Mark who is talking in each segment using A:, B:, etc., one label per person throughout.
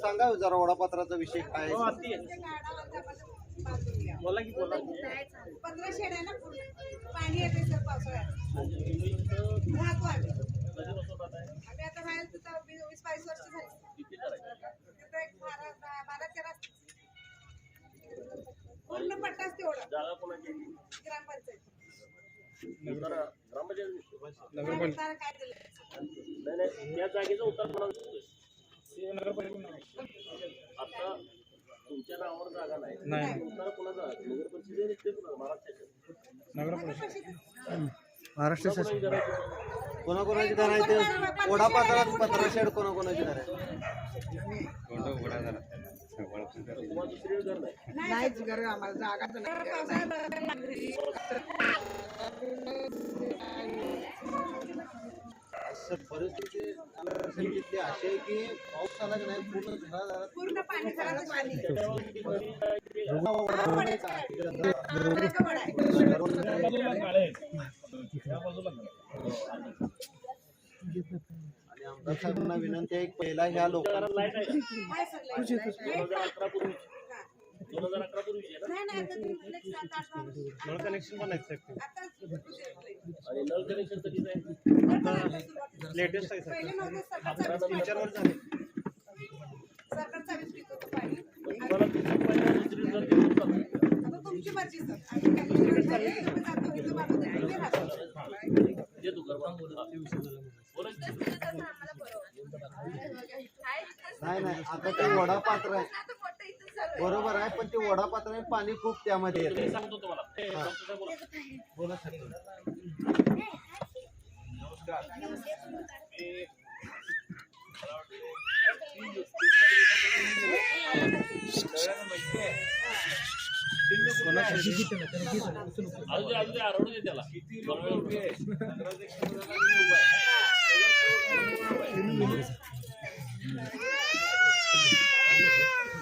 A: सांगा जरा वडापात्राचा विषय काय आहे?
B: बोला की बोला.
C: पंधरा शेड आहे ना पूर्ण. पाणी येते सर पावसाळ्यात. राहतो आम्ही आम्ही आता राहील तिथं वीस बावीस वर्ष झाली. तिथं एक बारा बारा तेरा पूर्ण पट्टाच तेवढा. ग्रामपंचायत.
B: ग्रामपंचायत?
C: काय दिलं?
B: नाही नाही त्या जागेचा उतार कोणाला आता तुमच्या नावावर जागा नाही. उतार कोणाचा नगर परिषदेने ते कोणाला? महाराष्ट्राच्या
A: महाराष्ट्र
B: कोणाची
A: शासन? कोणाकोणाची घर आहे ते? वडापात्रात पत्रा शेड कोणाकोणाची घर आहे?
B: तुम्हाला दुसरीकडे घर नाही.
C: नाहीच घर आम्हाला जागा
A: असं परिस्थिती अशी आहे की पाऊस आला की नाही पूर्ण घरादारात
C: पूर्ण पाणी घराचं पाणी.
A: आणि आमदार साहेबांना विनंती आहे पहिला ह्या लोकांना
B: लाइट आहे
C: काय सगळं
B: दोन हजार अकरा आहे
C: नाही नाही नळ
A: कनेक्शन पण आहे
C: आता
B: ना आणि नळ कनेक्शन कधीच आहे.
A: लेटेस्ट आहे.
C: सरकारचा
A: टीचरवर झाले.
B: घेऊन जातो.
C: आता तुमची मर्जी सर आम्ही काही निर्णय झाले, तुम्ही जाता इथं बाबा ते आम्ही राहतो.
B: जे तू कर बा. बोला. की.
A: नाही नाही आता ते वडापात्र आहे बरोबर आहे पण ते वडापात्र आहे पाणी खूप त्यामध्ये येते
B: मी सांगतो तुम्हाला डॉक्टर साहेब बोला
A: बोला सर
B: अजून अजून आरवडू दे.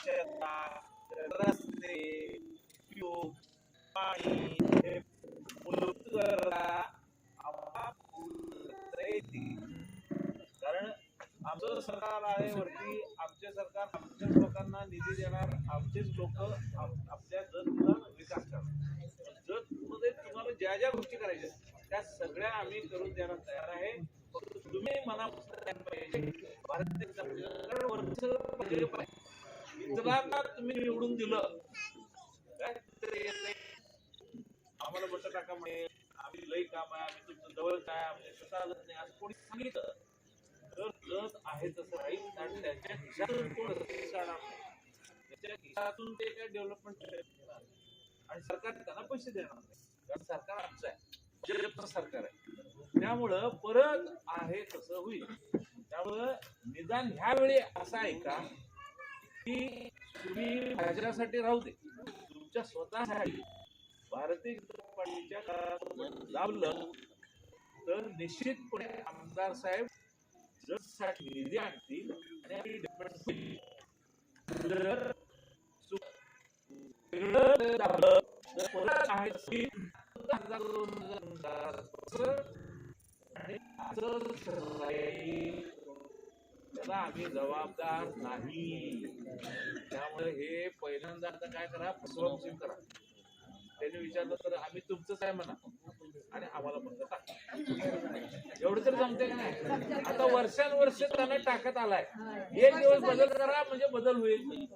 B: त्याला
D: रस्ते ट्यूब पाणी हे उपलब्ध करायला आम्हाला ती कारण आमचं सरकार आहे वरती आमचे सरकार आमच्याच लोकांना निधी देणार आमचेच लोक आपल्या जतचा विकास करणार. जत मध्ये तुम्हाला ज्या ज्या गोष्टी करायच्या त्या सगळ्या आम्ही करून द्यायला तयार आहे. तुम्ही मनापासून पाहिजे भारतीय इतरांना तुम्ही निवडून दिलं. काय येत नाही. आम्हाला बट टाका म्हणे. आम्ही लई काम आहे आम्ही तुमचं जवळ काय आम्ही कसं आलं नाही असं कोणी सांगितलं. तर जस आहे तसं राहील आणि त्याच्या खिशातून कोण पैसे काढणार नाही? त्याच्या खिशातून ते काय डेव्हलपमेंट आणि सरकार त्यांना पैसे देणार नाही. कारण सरकार आमचं आहे. भाजपचं सरकार आहे. त्यामुळं परत आहे तसं होईल. त्यामुळं निदान ह्यावेळी असं आहे का की तुम्ही भाजपासाठी राहू दे. तुमच्या स्वतःसाठी भारतीय जनता लाभलं तर निश्चितपणे आमदार साहेब जजसाठी निधी आणतील आणि आम्ही होईल. जर वेगळं दाबलं तर परत आहे हजार दोन हजार आणि असंच त्याला आम्ही जबाबदार नाही त्यामुळे हे पहिल्यांदा आता काय करा फसवणूक करा त्याने विचारलं तर आम्ही तुमचंच आहे म्हणा. आणि आम्हाला बंद टाका एवढं तर जमते का नाही? आता वर्षानुवर्ष त्यांना टाकत आलाय. एक दिवस बदल करा म्हणजे बदल होईल.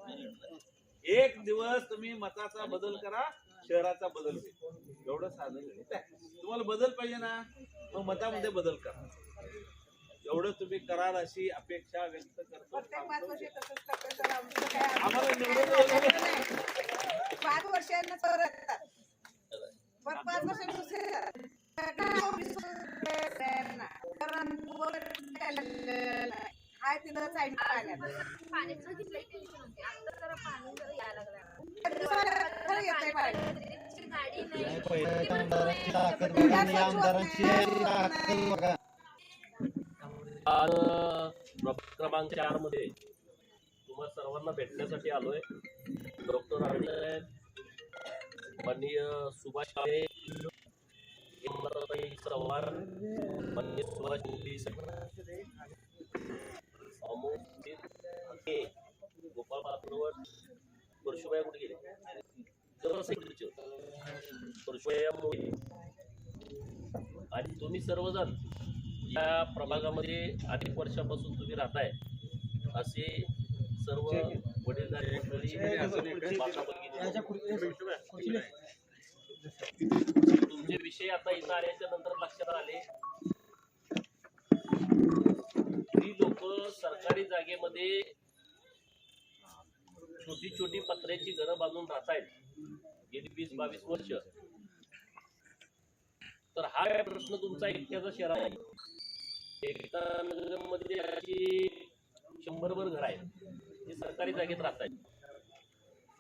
D: एक दिवस तुम्ही मताचा बदल करा शहराचा बदल होईल. एवढं साधं गणित आहे. तुम्हाला बदल पाहिजे ना मग मतामध्ये बदल करा. एवढं तुम्ही कराल अशी अपेक्षा व्यक्त करतो. आम्हाला निवडून.
C: पाच वर्षांना हाय साईड
E: पाण्याचं टेन्शन होते आता जरा पाणी जरा यायला लागलं
A: नाही, आमदारांची आमदारांची ताकद बघा
B: आज प्रभाग क्रमांक चारमध्ये तुम्हा सर्वांना भेटण्यासाठी आलोय डॉक्टर माननीय सुभाष काळे चव्हाण माननीय सुभाष गोपाळ पात्रवट परशुबाई कुठे गेले? आणि तुम्ही सर्वजण या प्रभागामध्ये अनेक वर्षापासून तुम्ही राहताय. असे सर्व वडीलधारी मंडळी. तुमचे विषय आता इथं आल्याच्यानंतर लक्षात आले. ती लोक सरकारी जागेमध्ये छोटी छोटी पत्र्याची घरं बांधून राहतायत. गेली वीस बावीस वर्ष. तर हा काय प्रश्न तुमचा एकट्याचा शहर आहे? एकता नगरमध्ये अशी शंभरभर घर आहेत. ते सरकारी जागेत राहत आहेत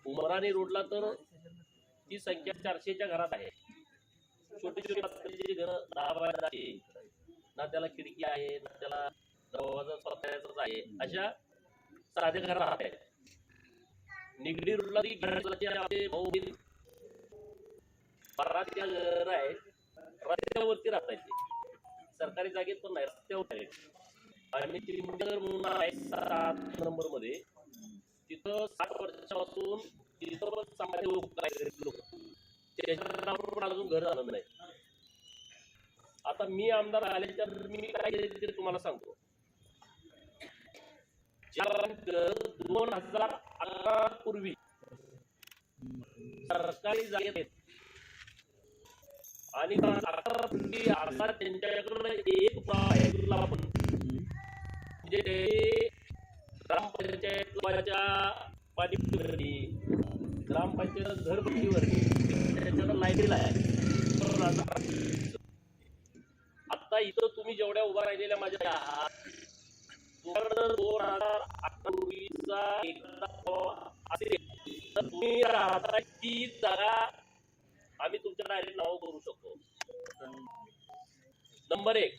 B: उमराने रोडला तर ती संख्या चारशेच्या घरात आहे. छोटी छोटी घर दहा आहे. ना त्याला खिडकी आहे ना त्याला दरवाजा स्वतःचाच आहे. अशा साध्या घर राहत आहेत. निगडी रोडला ती घराचे भाऊ घर आहे. रस्त्यावरती राहत आहेत सरकारी जागेत पण नाही रस्त्यावर आहेत. आणि म्हणून आहे सात नंबरमध्ये तिथं साठ वर्षापासून तिथं पण समाज लोक त्याच्या नावावर अजून घर झालं नाही. आता मी आमदार आल्याच्यानंतर मी काय ते तुम्हाला सांगतो. दोन हजार अकरा पूर्वी सरकारी जागेत आणि अकरा पूर्वी आता त्यांच्याकडे एक बाहेरला पण म्हणजे ग्रामपंचायत ग्रामपंचायतच्या पाणीवरती ग्रामपंचायत घरपट्टीवरती त्याच्यानं लाईटीला आहे. आता इथं तुम्ही जेवढ्या उभा राहिलेल्या माझ्या आहात दोन हजार अकरा तर तुम्ही राहता ती जागा आम्ही तुमच्या डायरेक्ट नाव करू शकतो. नंबर एक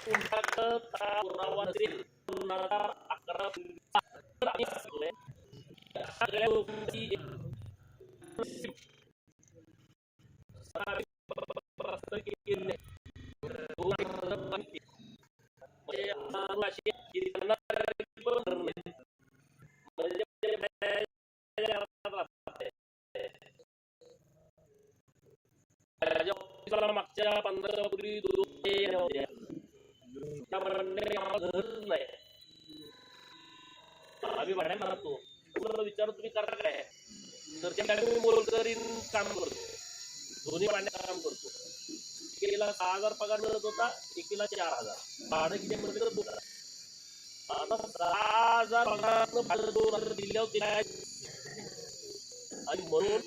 B: जर तुमच्याकडं ता पुरावा असेल दोन हजार अकरा पूर्वीचा, तर आम्ही सांगतोय, त्या सगळ्या गोष्टी प्रस्त केलेले नाही. दोन हजार पंचवीस. म्हणजे आता अशी त्या म्हणणे आम्हाला नाही आम्ही भाड्या राहतो तुम्हाला विचार तुम्ही करा काय तर मोलकरीन काम करतो. दोन्ही भांड्या काम करतो. एकीला सहा हजार पगार मिळत होता चार हजार. भाडं किती तर दोन आता सहा हजार भाडं दोन हजार होते आणि म्हणून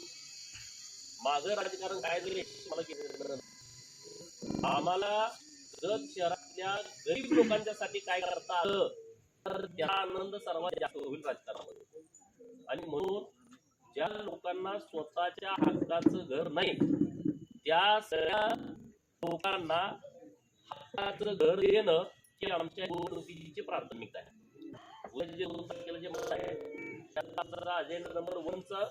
B: माझं राजकारण काय झाले मला आम्हाला जत शहरातल्या गरीब लोकांच्यासाठी काय करता आलं तर त्या आनंद सर्वात जास्त होईल राजकारणामध्ये. आणि म्हणून ज्या लोकांना स्वतःच्या हक्काचं घर नाही त्या सगळ्या लोकांना हक्काचं घर देणं हे आमच्या निवडणुकीची प्राथमिकता आहे. जे दोन तारखेला जे मत आहे त्याचा अजेंडा नंबर वनचा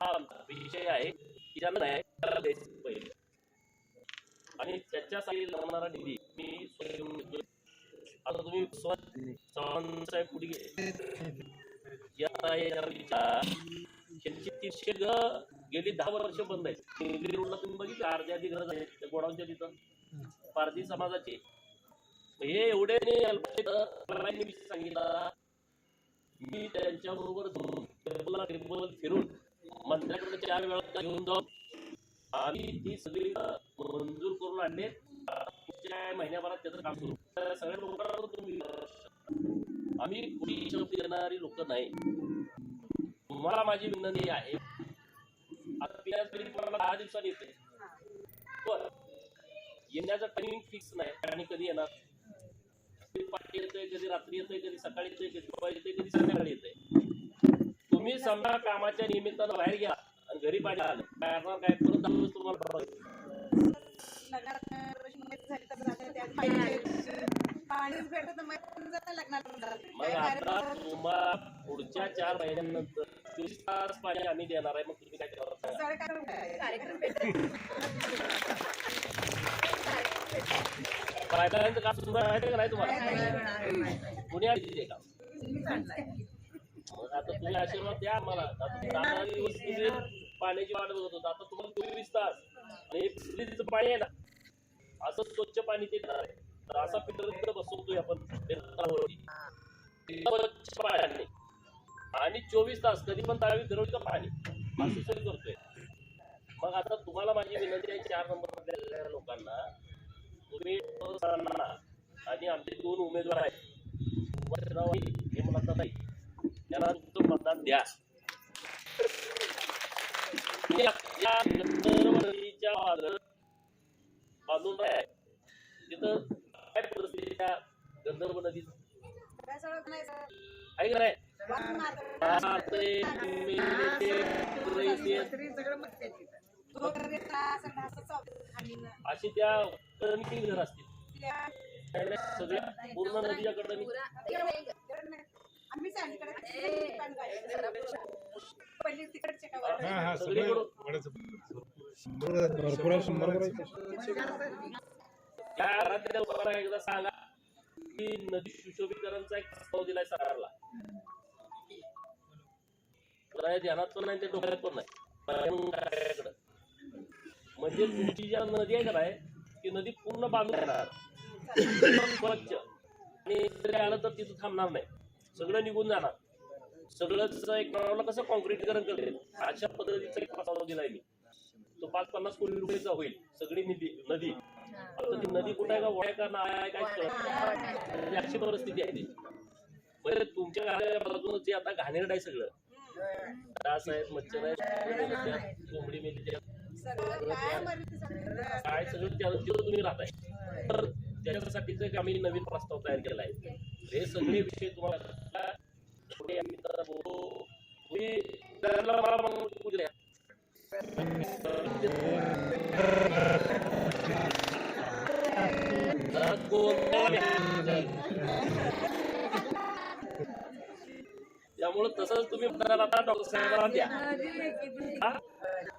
B: हा आमचा विषय आहे. की ज्यांना नाही त्याला द्यायचं पहिले. आणि त्याच्यासाठी लागणारा निधी मी स्वयं आता तुम्ही स्व- चव्हाण साहेब पुढे गेले? या येणारीच्या तीनशे गेली दहा वर्ष बंद आहेत. निगडी रोडला तुम्ही बघितलं अर्ध्या आधी गरज आहेत त्या गोडाऊनच्या तिथं. पारधी समाजाचे. हे एवढे नाही मी सांगितलं. मी त्यांच्या बरोबर फिरून मंत्र्याकडे चार वेळा घेऊन जाऊन आणि ती सगळी मंजूर करून आणले. पुढच्या महिन्याभरात त्याचं काम करू सगळ्या लोकांना तुम्ही आम्ही कुणी शब्द देणारी लोक नाही. तुम्हाला माझी विनंती आहे. आता पियाज दहा दिवसांनी येते पण येण्याचं टायमिंग फिक्स नाही. आणि कधी येणार? कधी पाठी येतोय कधी रात्री येतोय कधी सकाळी येतोय कधी दुपारी येतोय कधी संध्याकाळी येतोय. तुम्ही समजा कामाच्या निमित्तानं बाहेर गेला आणि घरी पाहिजे आलं. काय करणार काय? परत दहा दिवस तुम्हाला
C: मग
B: आता तुम्हाला पुढच्या चार महिन्यानंतर चोवीस तास पाणी आम्ही देणार आहे मग तुम्ही काय करणार? सांगा
C: कार्यक्रम
B: काम सुरू आहे का नाही तुम्हाला? कुणी आली तिथे मग आता तुम्ही आशीर्वाद द्या आम्हाला. आता दहा दिवस तुम्ही पाण्याची वाट बघत होता आता तुम्हाला चोवीस तास आणि तिचं पाणी आहे ना असं स्वच्छ पाणी ते देणार तर असा फिल्टर तिकडे बसवतोय आपण स्वच्छ आणि चोवीस तास कधी पण तळावी फिरवली का पाणी असं सोय करतोय. मग आता तुम्हाला माझी विनंती आहे चार नंबर लोकांना तुम्ही आणि आमचे दोन उमेदवार आहेत. वसराव हे मला नाही त्यांना तुमचं मतदान द्या. या या बांधून आहे तिथं काय परिस्थिती त्या गंधर्व नदीत. आहे का नाही? अशी त्या कडणी घर असतील. सगळ्या पूर्ण नदीच्या कडणी
C: पहिले तिकडचे का?
E: हा हा भरपूर आहे शंभर
B: त्या एकदा सांगा की नदी सुशोभीकरणचा एक प्रस्ताव दिलाय सरकारला. हे ध्यानात पण नाही ते डोक्यात पण नाही. म्हणजे तुमची ज्या नदी आहे का नाही ती नदी पूर्ण बांधून येणार स्वच्छ. आणि आलं तर तिथं थांबणार नाही. सगळं निघून जाणार. सगळंच एक नावाला कसं कॉन्क्रीटीकरण करेल अशा पद्धतीचा एक प्रस्ताव दिलाय मी. तो पाच पन्नास कोटी रुपयाचा होईल. सगळी निधी नदी. आता ती नदी कुठे आहे का? वय का? नाय आहे काय कळत अशी परिस्थिती आहे ती. म्हणजे तुमच्या घराच्या जे आता घाणेरड आहे सगळं. डास आहेत मच्छर आहेत कोंबडी मेली
C: सगळं काय सगळं.
B: त्या तुम्ही राहताय. तर त्याच्यासाठीच एक आम्ही नवीन प्रस्ताव तयार केला आहे हे सगळे विषय तुम्हाला त्यामुळे तसंच तुम्ही आता डॉक्टर साहेबांना द्या?